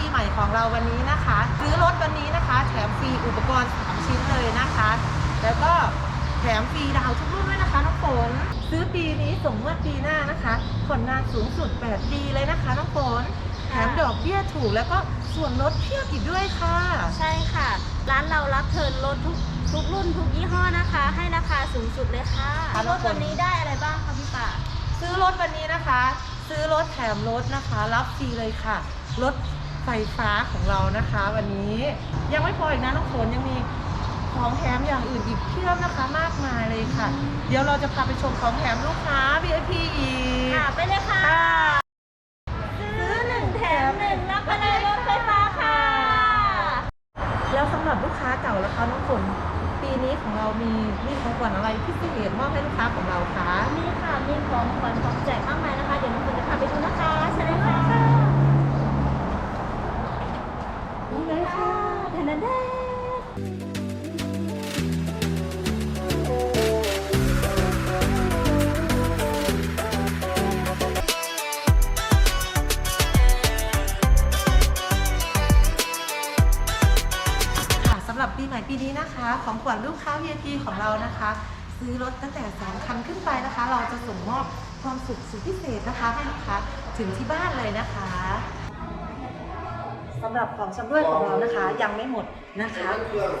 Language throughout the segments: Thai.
ปีใหม่ของเราวันนี้นะคะซื้อรถวันนี้นะคะ แถมฟรีอุปกรณ์3ชิ้นเลยนะคะ แล้วก็แถมฟรีดาวทุกรุ่นด้วยนะคะน้องฝนซื้อปีนี้ส่งงวดปีหน้านะคะผ่อนนานสูงสุด8ปีเลยนะคะน้องฝนแถมดอกเบี้ยถูกแล้วก็ส่วนลดเพียบอีกด้วยค่ะ ใช่ค่ะ ร้านเรารับเทิร์นรถทุกทุกรุ่นทุกยี่ห้อนะคะ ให้ราคาสูงสุดเลยค่ะครับรถตัวนี้ได้อะไรบ้างคะพี่ป่าซื้อรถวันนี้นะคะ ซื้อรถแถมรถนะคะ รับฟรีเลยค่ะรถ ไฟฟ้าของเรานะคะ วันนี้ยังไม่พออีกนะน้องฝนยังมีของแถมอย่างอื่นอีกเพียบนะคะมากมายเลยค่ะ เดี๋ยวเราจะพาไปชมของแถมลูกค้า VIP อีกค่ะไปเลยค่ะ ซื้อหนึ่งแถมหนึ่งรับไปเลยรถไฟฟ้าค่ะ แล้วสำหรับลูกค้าเก่าแล้วคะน้องฝนปีนี้ของเรามีมีของขวัญอะไรพิเศษมอบให้ลูกค้าของเราคะนี่ค่ะมีของขวัญของแจกมากมายนะคะ เดี๋ยวน้องฝนจะพาไปดูนะคะ ปีนี้นะคะของขวัญลูกค้า VIP ของเรานะคะ ซื้อรถตั้งแต่สองคันขึ้นไปนะคะ เราจะส่งมอบความสุขสุดพิเศษนะคะให้ลูกค้าถึงที่บ้านเลยนะคะสำหรับของชำร่วยของเรานะคะยังไม่หมดนะคะ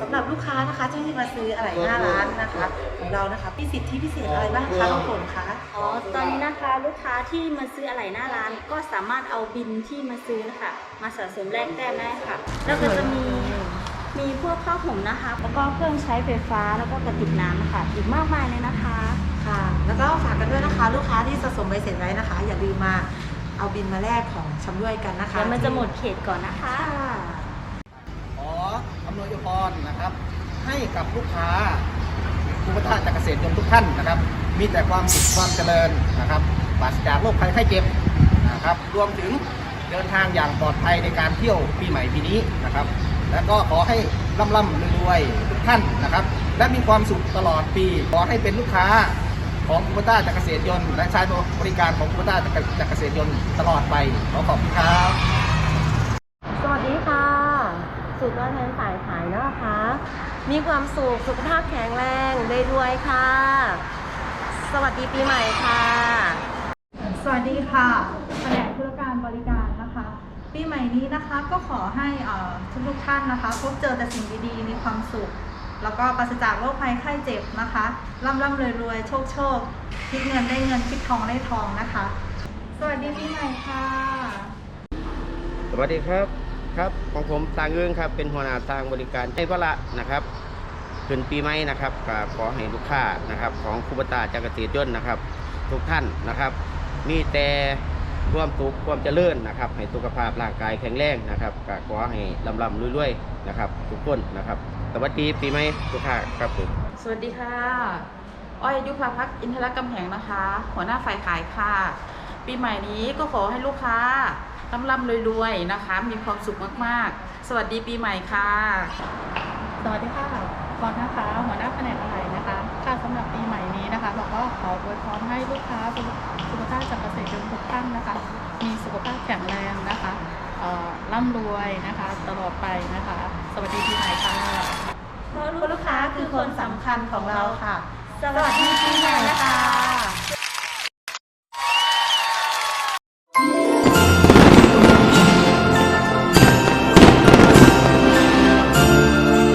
สำหรับลูกค้านะคะที่มาซื้ออะไรหน้าร้านนะคะ ของเรานะคะมีสิทธิพิเศษอะไรบ้างคะน้องฝนคะอ๋อตอนนี้นะคะลูกค้าที่มาซื้ออะไหล่หน้าร้าน ก็สามารถเอาบินที่มาซื้อนะคะมาสะสมแลกแต้มได้ค่ะ แล้วก็จะมี มีพวกข้าวห่มนะคะ แล้วก็เครื่องใช้ไฟฟ้าแล้วก็กระติกน้ำนะคะอีกมากมายเลยนะคะ ค่ะ แล้วก็ฝากกันด้วยนะคะ ลูกค้าที่สะสมใบเสร็จไว้นะคะ อย่าลืมมาเอาบินมาแลกของชำร่วยกันนะคะเดี๋ยวมันจะหมดเขตก่อนนะคะค่ะขออำนวยอวยพรนะครับ ให้กับลูกค้าผู้ประทานจากเกษตรยนต์ทุกท่านนะครับ มีแต่ความสุขความเจริญนะครับปราศจากโรคภัยไข้เจ็บนะครับ รวมถึงเดินทางอย่างปลอดภัยในการเที่ยวปีใหม่ปีนี้นะครับ แล้วก็ขอให้ร่ำร่ำรวยๆทุกท่านนะครับ และมีความสุขตลอดปี ขอให้เป็นลูกค้าของคูปต้าจากเกษตรยนต์และใช้บริการของคูปต้าจากเกษตรยนต์ตลอดไปขอขอบคุณครับ สวัสดีค่ะ สุดยอดแทนสายขายนะคะ มีความสุขสุขภาพแข็งแรงรวยๆค่ะ สวัสดีปีใหม่ค่ะ สวัสดีค่ะ ปีใหม่นี้นะคะก็ขอให้เอ่อทุกท่านนะคะ พบเจอแต่สิ่งดีๆ มีความสุข แล้วก็ปราศจากโรคภัยไข้เจ็บนะคะร่ำร่ำรวยรวยๆโชคโชคคิดเงินได้เงินคิดทองได้ทองนะคะ สวัสดีปีใหม่ค่ะสวัสดีครับครับของผมทางเอื้องครับเป็นหัวหน้าทางบริการให้พละนะครับขึ้นปีใหม่นะครับขอให้ลูกค้านะครับ ของคูปตาจากเกษตรยนต์นะครับ ทุกท่านนะครับ มีแต่ ความสุขความเจริญนะครับให้สุขภาพร่างกายแข็งแรงนะครับก็ขอให้ลำลำรวยๆนะครับ ทุกคนนะครับสวัสดีปีใหม่ทุกท่านครับผมสวัสดีค่ะ อ้อยยุพาพักอินทรกำแหงนะคะ หัวหน้าฝ่ายขายค่ะ ปีใหม่นี้ก็ขอให้ลูกค้าร่ำร่ำรวยๆนะคะ มีความสุขมากๆ สวัสดีปีใหม่ค่ะ สวัสดีค่ะ ฟอนนะคะ หัวหน้าแผนกอะไรนะคะ ค่ะสำหรับปีใหม่นี้นะคะเราก็ขออวยพรให้ลูกค้าสุขภาพจากเกษตรยนต์ทุกท่านนะคะ มีสุขภาพแข็งแรงนะคะเอ่อร่ำรวยนะคะ ตลอดไปนะคะ สวัสดีปีใหม่ค่ะคุณลูกค้าคือคนสำคัญของเราค่ะ สวัสดีปีใหม่นะคะ